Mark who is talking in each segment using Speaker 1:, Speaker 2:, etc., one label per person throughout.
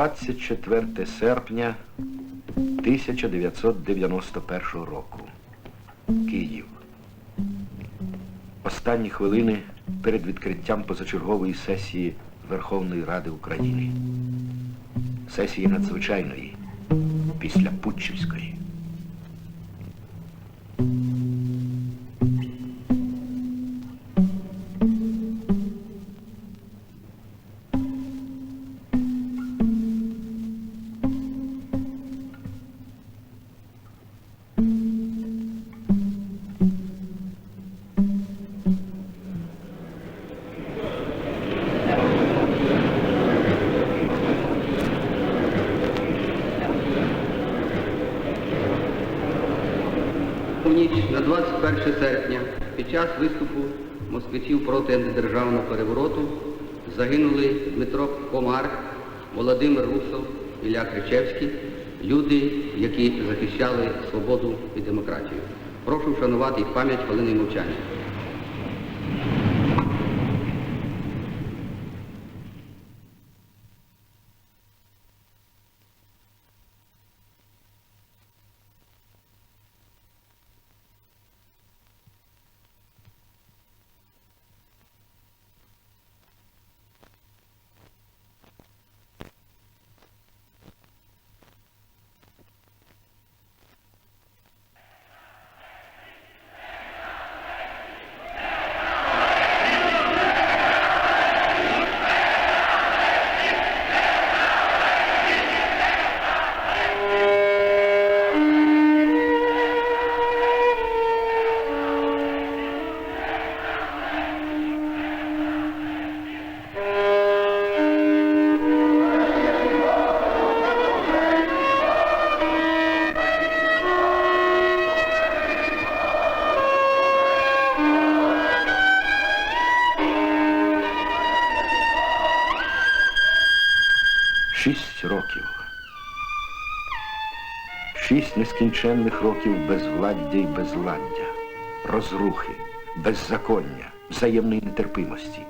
Speaker 1: 24 серпня 1991 року. Київ. Останні хвилини перед відкриттям позачергової сесії Верховної Ради України. Сесії надзвичайної після Путчівської.
Speaker 2: У ніч на 21 серпня під час виступу москвичів проти антидержавного перевороту загинули Дмитро Комар, Володимир Русов, Ілля Кричевський, люди, які захищали свободу і демократію. Прошу вшанувати їх пам'ять хвилини мовчання.
Speaker 1: Шість нескінченних років безвладдя і безладдя, розрухи, беззаконня, взаємної нетерпимості.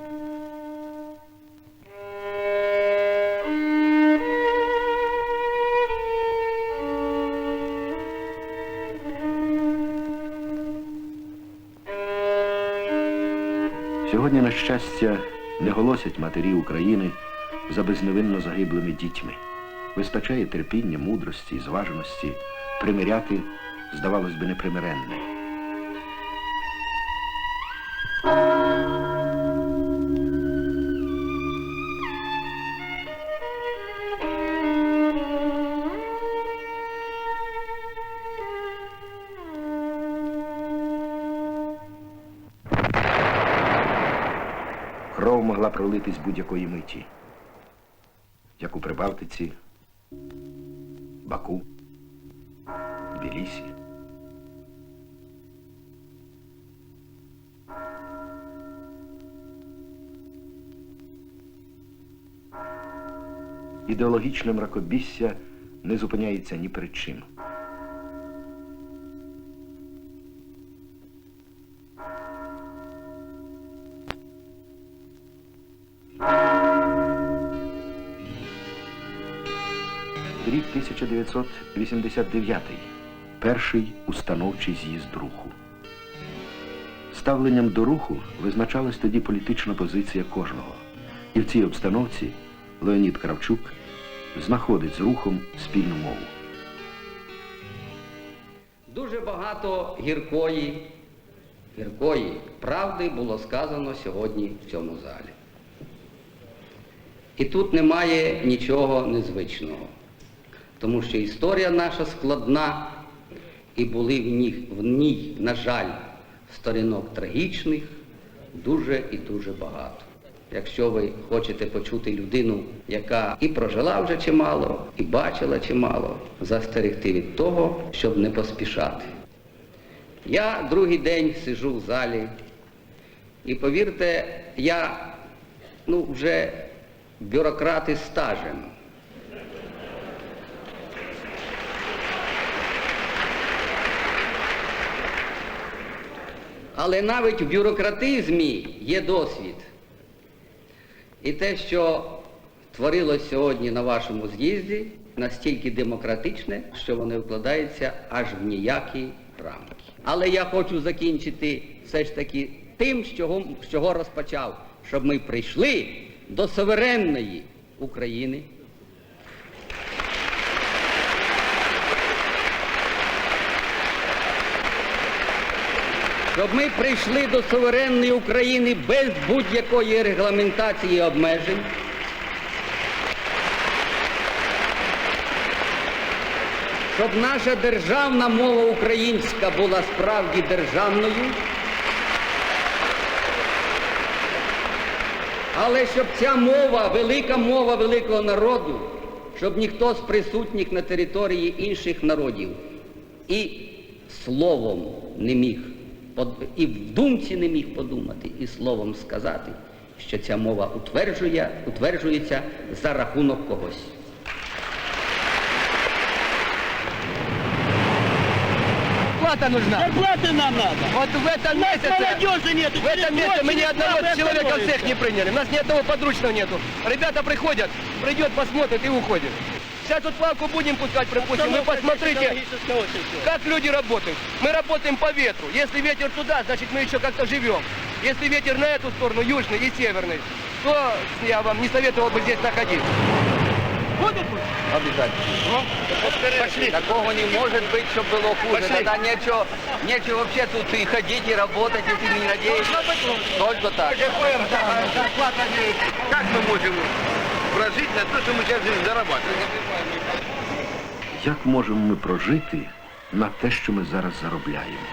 Speaker 1: Сьогодні, на щастя, не голосять матері України за безневинно загиблими дітьми. Вистачає терпіння, мудрості і зваженості примиряти, здавалось би, непримиренне. Кров могла пролитись будь-якої миті, як у Прибалтиці, Баку, Тбилиси. Ідеологічне мракобісся не зупиняється ні перед чим. Рік 1989. Перший установчий з'їзд руху. Ставленням до руху визначалась тоді політична позиція кожного. І в цій обстановці Леонід Кравчук знаходить з рухом спільну мову.
Speaker 2: Дуже багато гіркої, гіркої правди було сказано сьогодні в цьому залі. І тут немає нічого незвичного, тому що історія наша складна, і були в ній, в ній, на жаль, сторінок трагічних дуже і дуже багато. Якщо ви хочете почути людину, яка і прожила вже чимало, і бачила чимало, застерегти від того, щоб не поспішати. Я другий день сижу в залі, і повірте, я ну, вже бюрократ із стажем. Але навіть в бюрократизмі є досвід. І те, що творилось сьогодні на вашому з'їзді, настільки демократичне, що воно вкладається аж в ніякі рамки. Але я хочу закінчити все ж таки тим, з чого, з чого розпочав, щоб ми прийшли до суверенної України, щоб ми прийшли до суверенної України без будь-якої регламентації і обмежень. Щоб наша державна мова українська була справді державною, але щоб ця мова, велика мова великого народу, щоб ніхто з присутніх на території інших народів і словом не міг, і в думці не міг подумати, і словом сказати, що ця мова утверджує, утверджується за рахунок когось.
Speaker 3: Зарплата нужна.
Speaker 4: Зарплаты нам надо.
Speaker 3: Вот в этом
Speaker 4: У нас
Speaker 3: месяце,
Speaker 4: молодежи нету.
Speaker 3: в этом месяце мы ни одного
Speaker 4: Правда
Speaker 3: человека в
Speaker 4: становится.
Speaker 3: цех не приняли. У нас ни одного подручного нету. Ребята приходят, придет, посмотрит и уходит. Сейчас тут плавку будем пускать, пропустим. Вы посмотрите, как люди работают. Мы работаем по ветру. Если ветер туда, значит мы еще как-то живем. Если ветер на эту сторону, южный и северный, то я вам не советовал бы здесь находиться.
Speaker 4: Будут мы?
Speaker 3: Обязательно.
Speaker 4: Пошли.
Speaker 3: Такого не может быть, чтобы было хуже.
Speaker 4: Пошли.
Speaker 3: Тогда нечего, нечего вообще тут и ходить, и работать, если не надеешься. Только так.
Speaker 5: Как мы можем прожить на то, что мы сейчас здесь зарабатываем?
Speaker 1: Як можемо ми прожити на те, що ми зараз заробляємо?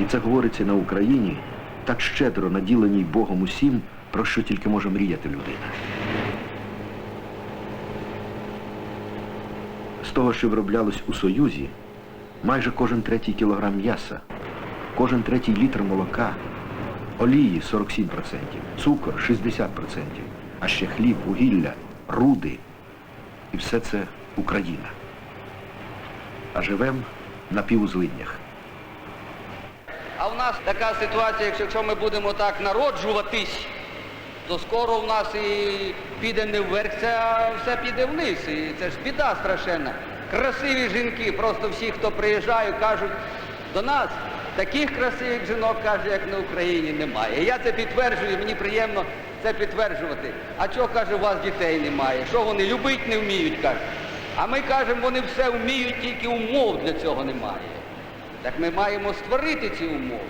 Speaker 1: І це говориться на Україні, так щедро наділеній Богом усім, про що тільки може мріяти людина. З того, що вироблялось у Союзі, майже кожен третій кілограм м'яса, кожен третій літр молока, олії 47%, цукор 60%, а ще хліб, вугілля, руди. І все це Україна. А живем на півузлиннях.
Speaker 2: А в нас така ситуація, якщо- ми будемо так народжуватись, то скоро в нас і піде не вверх, а все піде вниз. І це ж біда страшенна. Красиві жінки, просто всі, хто приїжджає, кажуть до нас, таких красивих жінок, каже, як на Україні, немає. Я це підтверджую, мені приємно це підтверджувати. А чого, каже, у вас дітей немає? Що вони любить не вміють, каже. А ми кажемо, вони все вміють, тільки умов для цього немає. Так ми маємо створити ці умови,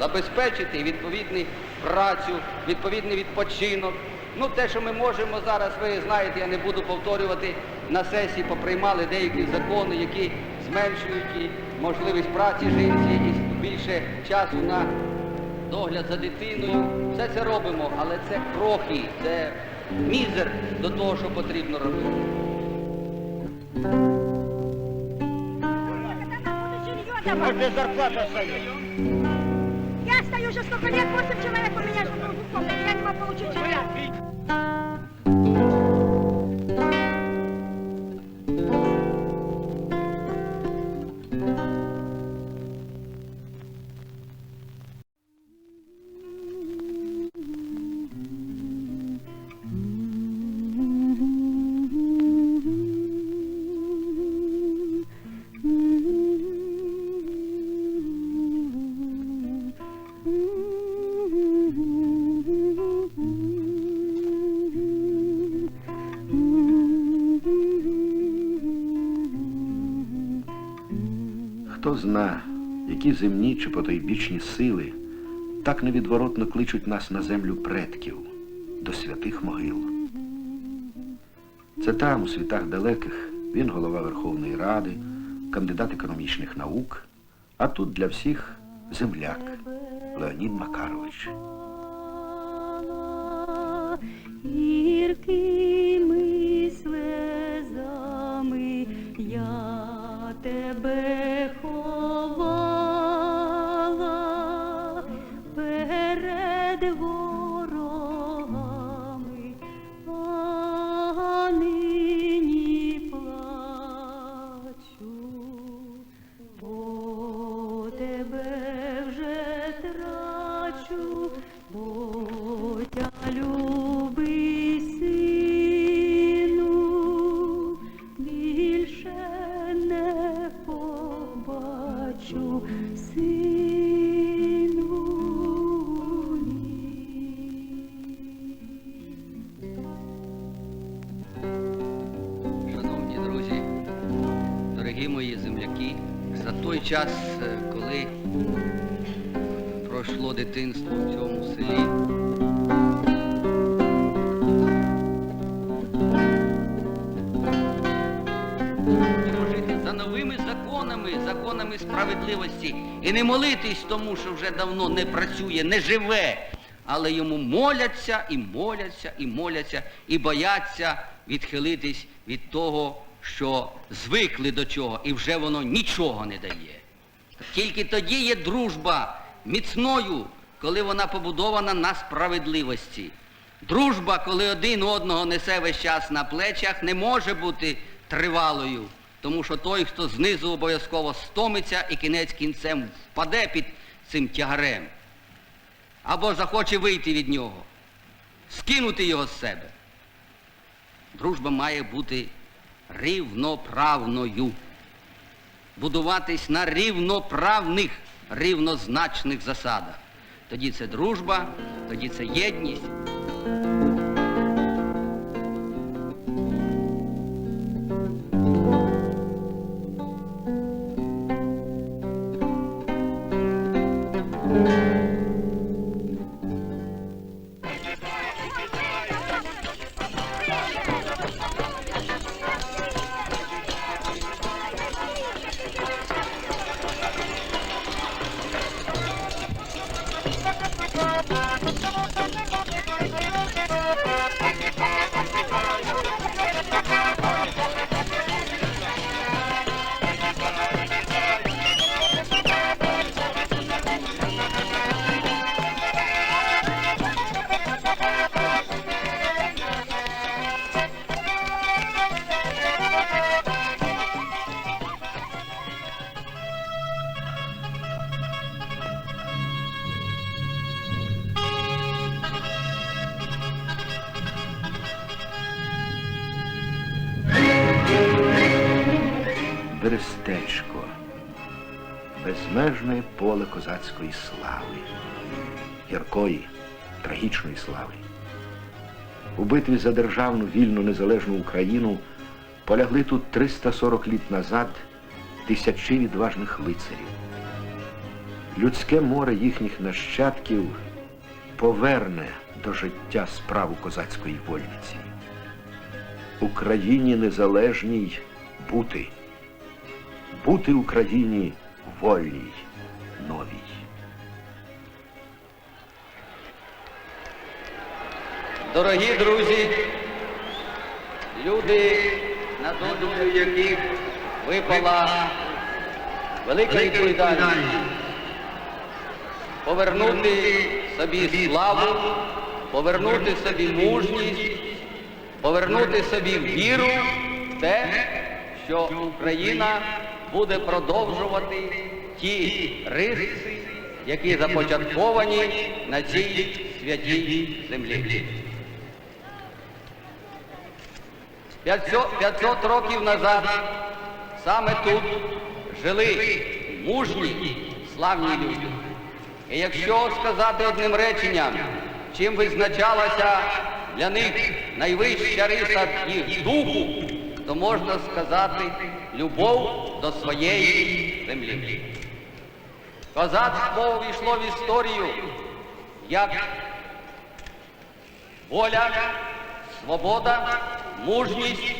Speaker 2: забезпечити відповідну працю, відповідний відпочинок. Ну, те, що ми можемо зараз, ви знаєте, я не буду повторювати, на сесії поприймали деякі закони, які зменшують і можливість праці жінці більше часу на догляд за дитиною. Все це робимо, але це крохи, це мізер до того, що потрібно робити.
Speaker 4: Может, зарплата стоит.
Speaker 6: Я стою уже сколько лет, 8 человек у меня живут в комнате, я не могу получить жилья.
Speaker 1: Хто зна, які земні чи потойбічні сили так невідворотно кличуть нас на землю предків, до святих могил. Це там, у світах далеких, він голова Верховної Ради, кандидат економічних наук, а тут для всіх земляк Леонід Макарович.
Speaker 7: Гіркими слезами я тебе
Speaker 2: час, е, коли пройшло дитинство в цьому селі, Будемо за новими законами, законами справедливості. І не молитись тому, що вже давно не працює, не живе. Але йому моляться і моляться, і моляться, і бояться відхилитись від того, що звикли до чого, і вже воно нічого не дає. Тільки тоді є дружба міцною, коли вона побудована на справедливості. Дружба, коли один одного несе весь час на плечах, не може бути тривалою, тому що той, хто знизу обов'язково стомиться і кінець кінцем впаде під цим тягарем, або захоче вийти від нього, скинути його з себе. Дружба має бути рівноправною будуватись на рівноправних, рівнозначних засадах. Тоді це дружба, тоді це єдність. Thank you.
Speaker 1: Берестечко, безмежне поле козацької слави, гіркої, трагічної слави. У битві за державну вільну незалежну Україну полягли тут 340 літ назад тисячі відважних лицарів. Людське море їхніх нащадків поверне до життя справу козацької вольниці. Україні незалежній бути бути Україні вольній, новій.
Speaker 2: Дорогі друзі, люди, на долю яких випала велика відповідальність повернути собі славу, повернути собі мужність, повернути собі віру в те, що Україна буде продовжувати ті риси, які започатковані на цій святій землі. 500, 500 років назад саме тут жили мужні, славні люди. І якщо сказати одним реченням, чим визначалася для них найвища риса їх духу, то можна сказати любов до своєї землі. Козацтво увійшло в історію як воля, свобода, мужність,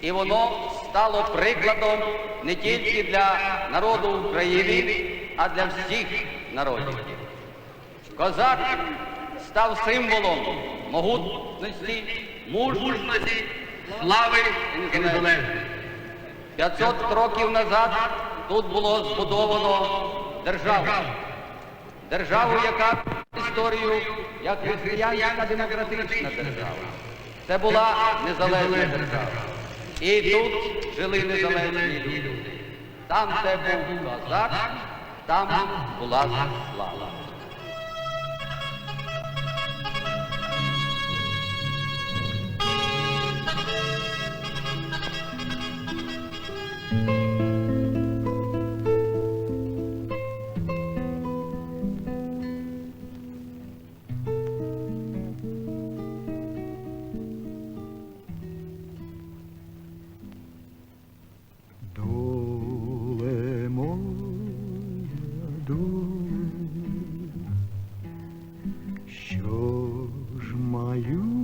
Speaker 2: і воно стало прикладом не тільки для народу України, а для всіх народів. Козак став символом могутності, мужності, слави і незалежності. 500 років назад тут було збудовано державу. Державу, яка історію як християнська демократична держава. Це була незалежна держава. І тут жили незалежні люди. Там це був козак, там була слава.
Speaker 8: Ж маю